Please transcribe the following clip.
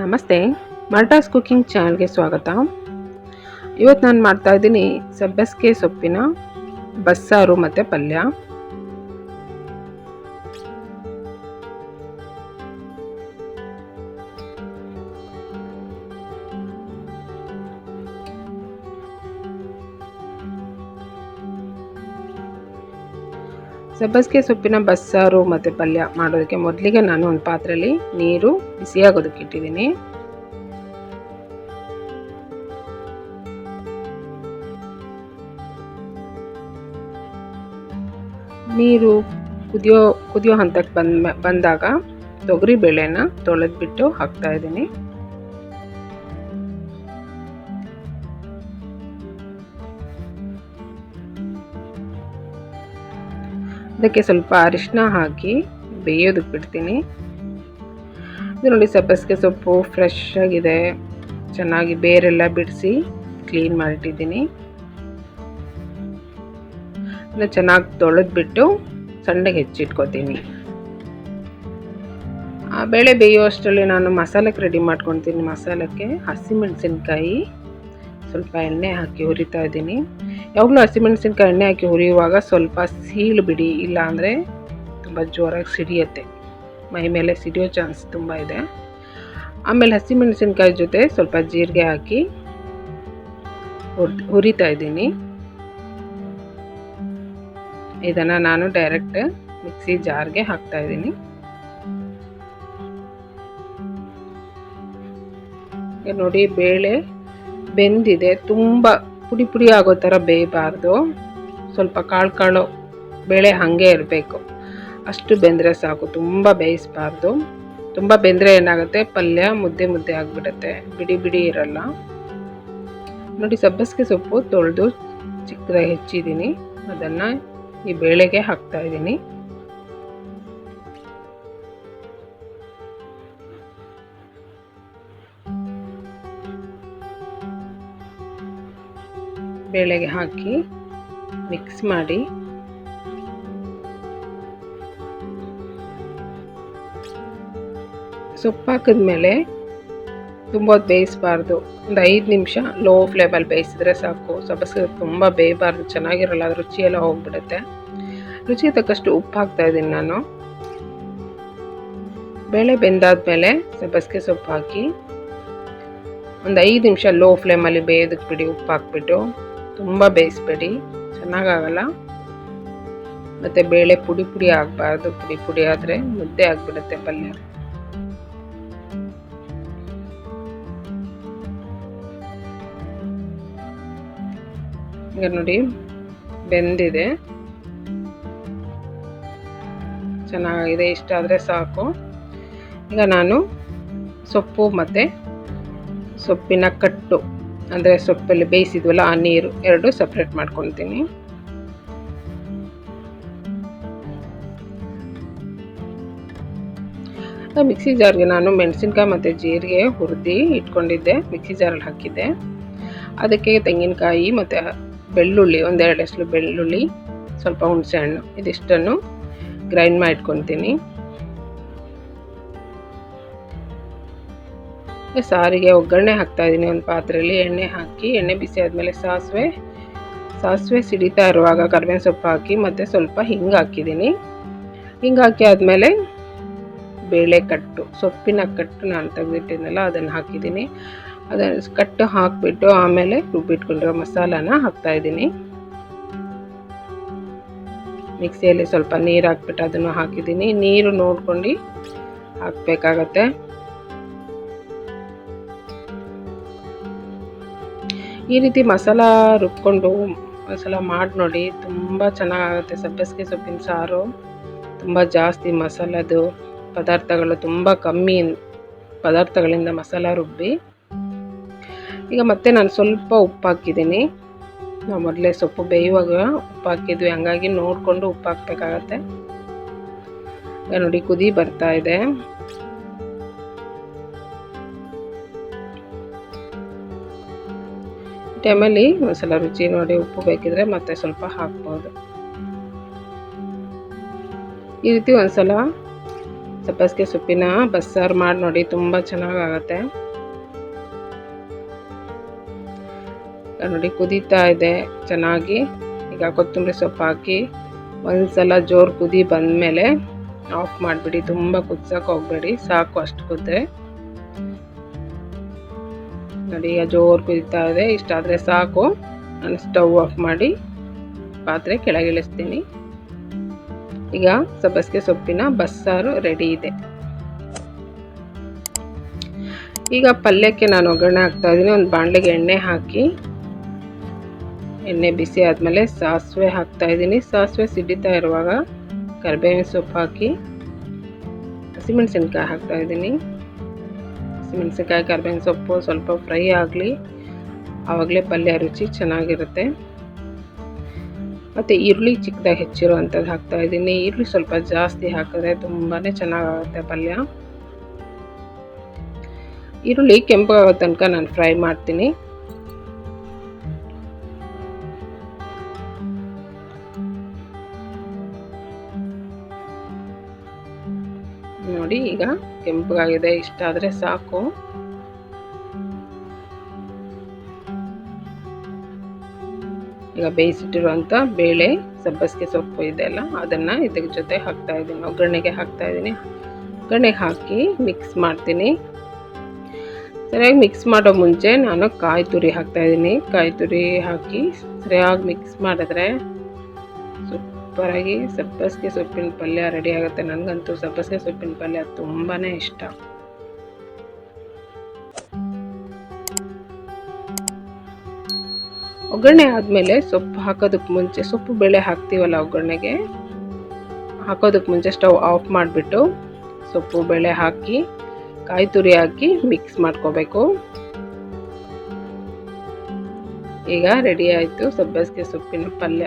ನಮಸ್ತೆ ಮಲ್ಟಾಸ್ ಕುಕಿಂಗ್ ಚಾನಲ್ಗೆ ಸ್ವಾಗತ. ಇವತ್ತು ನಾನು ಮಾಡ್ತಾ ಇದ್ದೀನಿ ಸಬ್ಬಸಿಗೆ ಸೊಪ್ಪಿನ ಬಸ್ಸಾರು ಮತ್ತು ಪಲ್ಯ. ಸಬ್ಬಸಿಗೆ ಸೊಪ್ಪಿನ ಬಸ್ಸಾರು ಮತ್ತು ಪಲ್ಯ ಮಾಡೋದಕ್ಕೆ ಮೊದಲಿಗೆ ನಾನು ಒಂದು ಪಾತ್ರೆಯಲ್ಲಿ ನೀರು ಬಿಸಿಯಾಗೋದಕ್ಕೆ ಇಟ್ಟಿದ್ದೀನಿ ನೀರು ಕುದಿಯೋ ಕುದಿಯೋ ಹಂತಕ್ಕೆ ಬಂದ ಬಂದಾಗ ತೊಗರಿ ಬೇಳೆನ ತೊಳೆದ್ಬಿಟ್ಟು ಹಾಕ್ತಾ ಅದಕ್ಕೆ ಸ್ವಲ್ಪ ಅರಿಶಿನ ಹಾಕಿ ಬೇಯೋದಕ್ಕೆ ಬಿಡ್ತೀನಿ. ಇದು ನೋಡಿ ಸಬ್ಬಸಿಗೆ ಸೊಪ್ಪು ಫ್ರೆಶ್ ಆಗಿದೆ. ಚೆನ್ನಾಗಿ ಬೇರೆಲ್ಲ ಬಿಡಿಸಿ ಕ್ಲೀನ್ ಮಾಡಿಟ್ಟಿದ್ದೀನಿ. ಅದನ್ನು ಚೆನ್ನಾಗಿ ತೊಳೆದ್ಬಿಟ್ಟು ಸಣ್ಣಗೆ ಹೆಚ್ಚಿಟ್ಕೋತೀನಿ. ಆ, ಬೇಳೆ ಬೇಯೋ ಅಷ್ಟರಲ್ಲಿ ನಾನು ಮಸಾಲಕ್ಕೆ ರೆಡಿ ಮಾಡ್ಕೊತೀನಿ ಮಸಾಲಕ್ಕೆ ಹಸಿಮೆಣಸಿನ್ಕಾಯಿ. ಸ್ವಲ್ಪ ಎಣ್ಣೆ ಹಾಕಿ ಹುರಿತಾ ಇದ್ದೀನಿ. ಯಾವಾಗಲೂ ಹಸಿಮೆಣಸಿನ್ಕಾಯಿ ಎಣ್ಣೆ ಹಾಕಿ ಹುರಿಯುವಾಗ ಸ್ವಲ್ಪ ಸೀಳು ಬಿಡಿ ಇಲ್ಲಾಂದರೆ ತುಂಬ ಜೋರಾಗಿ ಸಿಡಿಯುತ್ತೆ. ಮೈ ಮೇಲೆ ಸಿಡಿಯೋ ಚಾನ್ಸ್ ತುಂಬ ಇದೆ. ಆಮೇಲೆ ಹಸಿಮೆಣಸಿನ್ಕಾಯಿ ಜೊತೆ ಸ್ವಲ್ಪ ಜೀರಿಗೆ ಹಾಕಿ ಹುರಿ ಹುರಿತಾ ಇದ್ದೀನಿ. ಇದನ್ನು ನಾನು ಡೈರೆಕ್ಟ್ ಮಿಕ್ಸಿ ಜಾರ್ಗೆ ಹಾಕ್ತಾ ಇದ್ದೀನಿ. ನೋಡಿ, ಬೇಳೆ ಬೆಂದಿದೆ, ತುಂಬ ಪುಡಿ ಪುಡಿ ಆಗೋ ಥರ ಬೇಯಬಾರ್ದು. ಸ್ವಲ್ಪ ಕಾಳು ಕಾಳು ಬೇಳೆ ಹಾಗೆ ಇರಬೇಕು. ಅಷ್ಟು ಬೆಂದರೆ ಸಾಕು, ತುಂಬ ಬೇಯಿಸಬಾರ್ದು. ತುಂಬ ಬೆಂದರೆ ಏನಾಗುತ್ತೆ, ಪಲ್ಯ ಮುದ್ದೆ ಮುದ್ದೆ ಆಗಿಬಿಡುತ್ತೆ, ಬಿಡಿ ಬಿಡಿ ಇರಲ್ಲ. ನೋಡಿ, ಸಬ್ಬಸಿಗೆ ಸೊಪ್ಪು ತೊಳೆದು ಚಿಕ್ಕದಾಗಿ ಹೆಚ್ಚಿದ್ದೀನಿ. ಅದನ್ನು ಈ ಬೇಳೆಗೆ ಹಾಕ್ತಾ ಬೇಳೆಗೆ ಹಾಕಿ ಮಿಕ್ಸ್ ಮಾಡಿ. ಸೊಪ್ಪು ಹಾಕಿದ್ಮೇಲೆ ತುಂಬ ಹೊತ್ತು ಬೇಯಿಸಬಾರ್ದು. ಒಂದು ಐದು ನಿಮಿಷ ಲೋ ಫ್ಲೇಮಲ್ಲಿ ಬೇಯಿಸಿದ್ರೆ ಸಾಕು. ಸಬ್ಬಸಿಗೆ ತುಂಬ ಬೇಯಬಾರ್ದು. ಚೆನ್ನಾಗಿರಲ್ಲ, ಅದು ರುಚಿ ಎಲ್ಲ ಹೋಗ್ಬಿಡುತ್ತೆ. ರುಚಿಗೆ ತಕ್ಕಷ್ಟು ಉಪ್ಪು ಹಾಕ್ತಾ ಇದ್ದೀನಿ ನಾನು. ಬೇಳೆ ಬೆಂದಾದ್ಮೇಲೆ ಸಬ್ಬಸಿಗೆ ಸೊಪ್ಪು ಹಾಕಿ ಒಂದು ಐದು ನಿಮಿಷ ಲೋ ಫ್ಲೇಮಲ್ಲಿ ಬೇಯೋದಕ್ಕೆ ಬಿಡಿ, ಉಪ್ಪು ಹಾಕ್ಬಿಟ್ಟು. ತುಂಬ ಬೇಯಿಸ್ಬೇಡಿ. ಚೆನ್ನಾಗಾಗಲ್ಲ. ಮತ್ತು ಬೇಳೆ ಪುಡಿ ಪುಡಿ ಆಗಬಾರ್ದು. ಪುಡಿ ಪುಡಿ ಆದರೆ ಮುದ್ದೆ ಆಗಿಬಿಡುತ್ತೆ ಪಲ್ಯ. ಈಗ ನೋಡಿ, ಬೆಂದಿದೆ. ಚೆನ್ನಾಗಿದೆ. ಇಷ್ಟ ಆದರೆ ಸಾಕು. ಈಗ ನಾನು ಸೊಪ್ಪು ಮತ್ತು ಸೊಪ್ಪಿನ ಕಟ್ಟು. ಅಂದರೆ ಸೊಪ್ಪಲ್ಲಿ ಬೇಯಿಸಿದ್ವಲ್ಲ ಆ ನೀರು ಎರಡು ಸಪ್ರೇಟ್ ಮಾಡ್ಕೊತೀನಿ. ಮಿಕ್ಸಿ ಜಾರ್ಗೆ ನಾನು ಮೆಣಸಿನ್ಕಾಯಿ ಮತ್ತು ಜೀರಿಗೆ ಹುರಿದು ಇಟ್ಕೊಂಡಿದ್ದೆ. ಮಿಕ್ಸಿ ಜಾರಲ್ಲಿ ಹಾಕಿದ್ದೆ. ಅದಕ್ಕೆ ತೆಂಗಿನಕಾಯಿ ಮತ್ತು ಬೆಳ್ಳುಳ್ಳಿ, ಒಂದೆರಡು ಎಸ್ಲು ಬೆಳ್ಳುಳ್ಳಿ, ಸ್ವಲ್ಪ ಹುಣಸೆ ಹಣ್ಣು ಇದಿಷ್ಟನ್ನು ಗ್ರೈಂಡ್ ಮಾಡಿ ಸಾರಿಗೆ ಒಗ್ಗರಣೆ ಹಾಕ್ತಾ ಇದ್ದೀನಿ. ಒಂದು ಪಾತ್ರೆಯಲ್ಲಿ ಎಣ್ಣೆ ಹಾಕಿ, ಎಣ್ಣೆ ಬಿಸಿ ಆದಮೇಲೆ ಸಾಸಿವೆ ಸಾಸಿವೆ ಸಿಡಿತಾ ಇರುವಾಗ ಕರ್ಬೇವಿನ ಸೊಪ್ಪು ಹಾಕಿ, ಮತ್ತು ಸ್ವಲ್ಪ ಹಿಂಗೆ ಹಾಕಿದ್ದೀನಿ. ಹಿಂಗೆ ಹಾಕಿ ಆದಮೇಲೆ ಬೇಳೆ ಕಟ್ಟು, ಸೊಪ್ಪಿನ ಕಟ್ಟು ನಾನು ತೆಗೆದಿಟ್ಟಿದ್ನಲ್ಲ ಅದನ್ನು ಹಾಕಿದ್ದೀನಿ. ಅದನ್ನು ಕಟ್ಟು ಹಾಕಿಬಿಟ್ಟು ಆಮೇಲೆ ರುಬ್ಬಿಟ್ಕೊಂಡಿರೋ ಮಸಾಲಾನ ಹಾಕ್ತಾಯಿದ್ದೀನಿ ಮಿಕ್ಸಿಯಲ್ಲಿ ಸ್ವಲ್ಪ ನೀರು ಹಾಕ್ಬಿಟ್ಟು ಅದನ್ನು ಹಾಕಿದ್ದೀನಿ. ನೀರು ನೋಡ್ಕೊಂಡು ಹಾಕಬೇಕಾಗತ್ತೆ. ಈ ರೀತಿ ಮಸಾಲ ರುಬ್ಕೊಂಡು ಮಸಾಲ ಮಾಡಿ ನೋಡಿ ತುಂಬ ಚೆನ್ನಾಗಾಗುತ್ತೆ. ಸಬ್ಬಸಿಗೆ ಸೊಪ್ಪಿನ ಸಾರು ತುಂಬ ಜಾಸ್ತಿ ಮಸಾಲದು ಪದಾರ್ಥಗಳು ತುಂಬ ಕಮ್ಮಿ ಪದಾರ್ಥಗಳಿಂದ ಮಸಾಲ ರುಬ್ಬಿ. ಈಗ ಮತ್ತೆ ನಾನು ಸ್ವಲ್ಪ ಉಪ್ಪು ಹಾಕಿದ್ದೀನಿ. ನಾವು ಮೊದಲೇ ಸೊಪ್ಪು ಬೇಯುವಾಗ ಉಪ್ಪು ಹಾಕಿದ್ವಿ. ಹಂಗಾಗಿ ನೋಡಿಕೊಂಡು ಉಪ್ಪು ಹಾಕ್ಬೇಕಾಗತ್ತೆ. ನೋಡಿ ಕುದಿ ಬರ್ತಾ ಇದೆ. ಟೈಮಲ್ಲಿ ಒಂದ್ಸಲ ರುಚಿ ನೋಡಿ ಉಪ್ಪು ಬೇಕಿದ್ರೆ ಮತ್ತೆ ಸ್ವಲ್ಪ ಹಾಕ್ಬೋದು. ಈ ರೀತಿ ಒಂದ್ಸಲ ಸಬ್ಬಸಿಗೆ ಸೊಪ್ಪಿನ ಬಸ್ಸಾರು ಮಾಡಿ ನೋಡಿ ತುಂಬ ಚೆನ್ನಾಗಾಗತ್ತೆ. ನೋಡಿ ಕುದೀತಾ ಇದೆ ಚೆನ್ನಾಗಿ. ಈಗ ಕೊತ್ತಂಬರಿ ಸೊಪ್ಪು ಹಾಕಿ ಒಂದ್ಸಲ ಜೋರು ಕುದಿ ಬಂದಮೇಲೆ ಆಫ್ ಮಾಡಿಬಿಡಿ, ತುಂಬ ಕುದಿಸೋಕೆ ಹೋಗಬೇಡಿ, ಸಾಕು ಅಷ್ಟು ಕುದ್ರೆ. ನೋಡಿ ಈಗ ಜೋರು ಕುದೀತಾ ಇದೆ. ಇಷ್ಟಾದರೆ ಸಾಕು. ನಾನು ಸ್ಟವ್ ಆಫ್ ಮಾಡಿ ಪಾತ್ರೆ ಕೆಳಗಿಳಿಸ್ತೀನಿ ಈಗ ಸಬ್ಬಸಿಗೆ ಸೊಪ್ಪಿನ ಬಸ್ಸಾರು ರೆಡಿ ಇದೆ. ಈಗ ಪಲ್ಯಕ್ಕೆ ನಾನು ಒಗ್ಗರಣೆ ಹಾಕ್ತಾ ಇದ್ದೀನಿ. ಒಂದು ಬಾಣಲೆಗೆ ಎಣ್ಣೆ ಹಾಕಿ, ಎಣ್ಣೆ ಬಿಸಿ ಆದಮೇಲೆ ಸಾಸಿವೆ ಹಾಕ್ತಾ ಇದ್ದೀನಿ. ಸಾಸಿವೆ ಸಿಡಿತಾ ಇರುವಾಗ ಕರಿಬೇವಿನ ಸೊಪ್ಪು ಹಾಕಿ, ಹಸಿಮೆಣಸಿನ್ಕಾಯಿ ಹಾಕ್ತಾ ಇದ್ದೀನಿ. ಹಸಿಮೆಣಸಿನ್ಕಾಯಿ ಕರ್ಬೇವಿನ ಸೊಪ್ಪು ಸ್ವಲ್ಪ ಫ್ರೈ ಆಗಲಿ. ಆವಾಗಲೇ ಪಲ್ಯ ರುಚಿ ಚೆನ್ನಾಗಿರುತ್ತೆ. ಮತ್ತು ಈರುಳ್ಳಿ ಚಿಕ್ಕದಾಗಿ ಹೆಚ್ಚಿರುವಂಥದ್ದು ಹಾಕ್ತಾ ಇದ್ದೀನಿ. ಈರುಳ್ಳಿ ಸ್ವಲ್ಪ ಜಾಸ್ತಿ ಹಾಕಿದ್ರೆ ತುಂಬಾ ಚೆನ್ನಾಗಾಗುತ್ತೆ ಪಲ್ಯ. ಈರುಳ್ಳಿ ಕೆಂಪಾಗೋ ತನಕ ನಾನು ಫ್ರೈ ಮಾಡ್ತೀನಿ. ನೋಡಿ, ಈಗ ಕೆಂಪಗಾಗಿದೆ ಇಷ್ಟ ಆದರೆ ಸಾಕು. ಈಗ ಬೇಯಿಸಿಟ್ಟಿರುವಂಥ ಬೇಳೆ, ಸಬ್ಬಸಿಗೆ ಸೊಪ್ಪು ಇದೆಲ್ಲ ಅದನ್ನು ಇದ್ರ ಜೊತೆ ಹಾಕ್ತಾ ಇದ್ದೀನಿ. ಒಗ್ಗರಣೆಗೆ ಹಾಕ್ತಾ ಇದ್ದೀನಿ. ಒಗ್ಗರಣೆಗೆ ಹಾಕಿ ಮಿಕ್ಸ್ ಮಾಡ್ತೀನಿ. ಸರಿಯಾಗಿ ಮಿಕ್ಸ್ ಮಾಡೋ ಮುಂಚೆ ನಾನು ಕಾಯಿ ತುರಿ ಹಾಕ್ತಾ ಇದ್ದೀನಿ. ಕಾಯಿ ತುರಿ ಹಾಕಿ ಸರಿಯಾಗಿ ಮಿಕ್ಸ್ ಮಾಡಿದ್ರೆ ಸೂಪರಾಗಿ ಸಬ್ಬಸಿಗೆ ಸೊಪ್ಪಿನ ಪಲ್ಯ ರೆಡಿ ಆಗುತ್ತೆ. ನನಗಂತೂ ಸಬ್ಬಸಿಗೆ ಸೊಪ್ಪಿನ ಪಲ್ಯ ತುಂಬಾ ಇಷ್ಟ. ಒಗ್ಗರಣೆ ಆದಮೇಲೆ ಸೊಪ್ಪು ಹಾಕೋದಕ್ಕೆ ಮುಂಚೆ, ಸೊಪ್ಪು ಬೇಳೆ ಹಾಕ್ತೀವಲ್ಲ ಒಗ್ಗರಣೆಗೆ? ಹಾಕೋದಕ್ಕೆ ಮುಂಚೆ ಸ್ಟವ್ ಆಫ್ ಮಾಡಿಬಿಟ್ಟು ಸೊಪ್ಪು ಬೇಳೆ ಹಾಕಿ, ಕಾಯಿ ತುರಿ ಹಾಕಿ ಮಿಕ್ಸ್ ಮಾಡ್ಕೋಬೇಕು. ಈಗ ರೆಡಿ ಆಯಿತು ಸಬ್ಬಸಿಗೆ ಸೊಪ್ಪಿನ ಪಲ್ಯ.